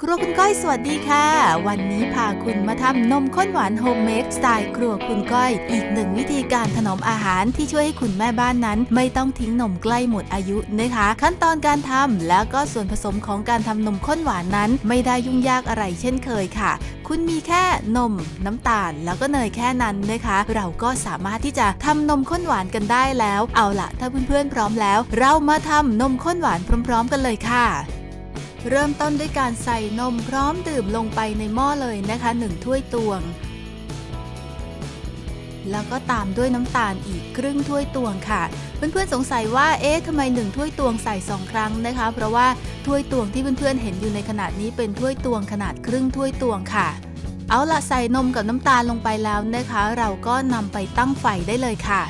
ครัวคุณก้อยสวัสดีค่ะ วันนี้พาคุณมาทำนมข้นหวานโฮมเมดสไตล์ครัวคุณก้อยอีกหนึ่งวิธีการถนอมอาหารที่ช่วยให้คุณแม่บ้านนั้น ไม่ต้องทิ้งนมใกล้หมดอายุนะคะ ขั้นตอนการทำแล้วก็ส่วนผสมของการทำนมข้นหวานนั้น ไม่ได้ยุ่งยากอะไรเช่นเคยค่ะ คุณมีแค่นม น้ำตาล แล้วก็เนยแค่นั้นนะคะ เราก็สามารถที่จะทำนมข้นหวานกันได้แล้ว เอาละถ้าเพื่อนๆพร้อมแล้ว เรามาทำนมข้นหวานพร้อม ๆ กันเลยค่ะ เริ่มต้นด้วยการใส่นมพร้อมดื่มลงไปในหม้อเลยนะคะ 1 ถ้วยตวง แล้วก็ตามด้วยน้ำตาลอีกครึ่งถ้วยตวงค่ะ เพื่อนๆสงสัยว่าเอ๊ะทำไม 1 ถ้วยตวงใส่ 2 ครั้งนะคะ เพราะว่าถ้วยตวงที่เพื่อนๆเห็นอยู่ในขนาดนี้เป็นถ้วยตวงขนาดครึ่งถ้วยตวงค่ะ เอาละใส่นมกับน้ำตาลลงไปแล้วนะคะ เราก็นำไปตั้งไฟได้เลยค่ะ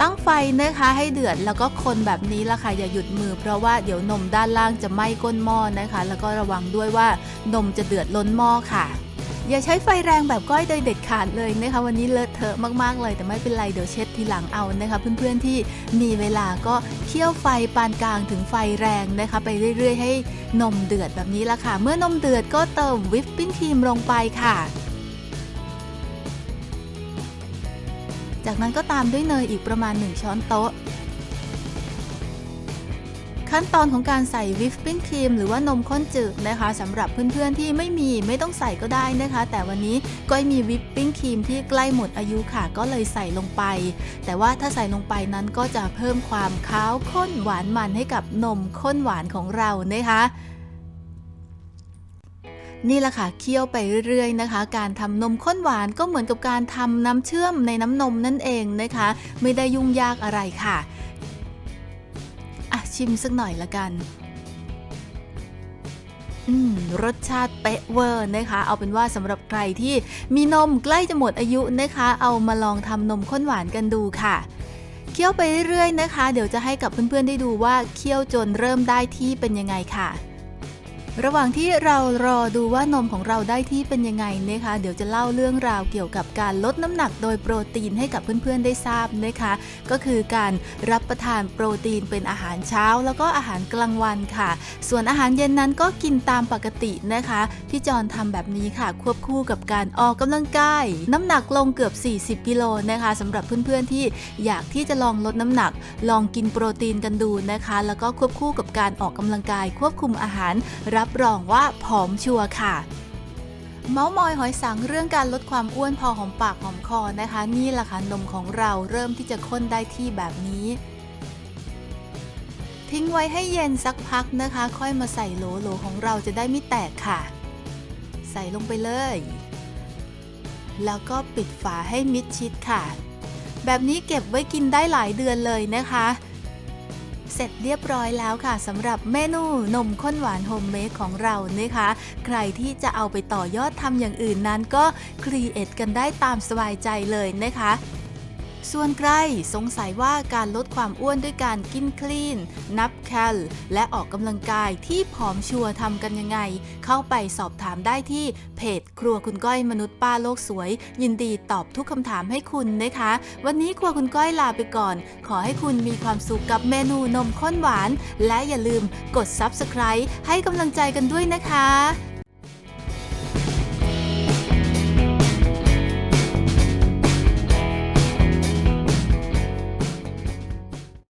ตั้งไฟนะคะให้เดือดแล้วก็คนแบบนี้ละค่ะอย่าหยุดมือ เพราะว่าเดี๋ยวนมด้านล่างจะไหม้ก้นหม้อนะคะ แล้วก็ระวังด้วยว่านมจะเดือดล้นหม้อค่ะ อย่าใช้ไฟแรงแบบก้อยโดยเด็ดขาดเลยนะคะวันนี้เลอะเทอะมากๆเลยแต่ไม่เป็นไรเดี๋ยวเช็ดทีหลังเอานะคะเพื่อนๆที่มีเวลาก็เคี่ยวไฟปานกลางถึงไฟแรงนะคะ ไปเรื่อยๆ ให้นมเดือดแบบนี้ละค่ะ เมื่อนมเดือดก็เติมวิปปิ้งครีมลงไปค่ะ จากนั้นก็ตามด้วยเนยอีกประมาณ 1 ช้อนโต๊ะ ขั้นตอนของการใส่วิปปิ้งครีมหรือว่านมข้นจืดนะคะสำหรับเพื่อนๆที่ไม่มีไม่ต้องใส่ก็ได้นะคะ แต่วันนี้ก้อยมีวิปปิ้งครีมที่ใกล้หมดอายุค่ะ ก็เลยใส่ลงไป แต่ว่าถ้าใส่ลงไปนั้นก็จะเพิ่มความขาวข้นหวานมันให้กับนมข้นหวานของเรานะคะ นี่แหละค่ะเคี่ยวไปเรื่อยๆนะคะ การทำนมข้นหวานก็เหมือนกับการทำน้ำเชื่อมในน้ำนมนั่นเองนะคะ ไม่ได้ยุ่งยากอะไรค่ะอะชิมสักหน่อยละกันรสชาติเป๊ะเวอร์นะคะ เอาเป็นว่าสำหรับใครที่มีนมใกล้จะหมดอายุนะคะ เอามาลองทำนมข้นหวานกันดูค่ะ เคี่ยวไปเรื่อยๆนะคะ เดี๋ยวจะให้กับเพื่อนๆได้ดูว่าเคี่ยวจนเริ่มได้ที่เป็นยังไงค่ะ ระหว่างที่เรารอดูว่านมของเราได้ที่เป็นยังไงนะคะ เดี๋ยวจะเล่าเรื่องราวเกี่ยวกับการลดน้ำหนักโดยโปรตีนให้กับเพื่อนๆได้ทราบนะคะ ก็คือการรับประทานโปรตีนเป็นอาหารเช้า แล้วก็อาหารกลางวันค่ะ ส่วนอาหารเย็นนั้นก็กินตามปกตินะคะพี่จอนทำแบบนี้ค่ะ ควบคู่กับการออกกำลังกายน้ำหนักลงเกือบ 40 กิโลนะคะสำหรับเพื่อนๆที่อยากที่จะลองลดน้ำหนัก ลองกินโปรตีนกันดูนะคะ แล้วก็ควบคู่กับการออกกำลังกายควบคุมอาหารรับรองว่าผอมชัวร์ค่ะ เมาส์มอยหอยสังเรื่องการลดความอ้วนพอหอมปากหอมคอนะคะ นี่แหละค่ะนมของเราเริ่มที่จะข้นได้ที่แบบนี้ ทิ้งไว้ให้เย็นสักพักนะคะ ค่อยมาใส่โหลโหลของเราจะได้ไม่แตกค่ะ ใส่ลงไปเลย แล้วก็ปิดฝาให้มิดชิดค่ะ แบบนี้เก็บไว้กินได้หลายเดือนเลยนะคะ เสร็จเรียบร้อยแล้วค่ะสำหรับเมนูนมข้นหวานโฮมเมดของเรานะคะ ใครที่จะเอาไปต่อยอดทำอย่างอื่นนั้นก็ครีเอทกันได้ตามสบายใจเลยนะคะ ส่วนใครสงสัยว่าการลดความอ้วนด้วยการกินคลีน นับแคล และออกกำลังกายที่ผอมชัวทำกันยังไง เข้าไปสอบถามได้ที่เพจครัวคุณก้อยมนุษย์ป้าโลกสวย ยินดีตอบทุกคำถามให้คุณนะคะ วันนี้ครัวคุณก้อยลาไปก่อน ขอให้คุณมีความสุขกับเมนูนมข้นหวาน และอย่าลืมกด Subscribe ให้กำลังใจกันด้วยนะคะ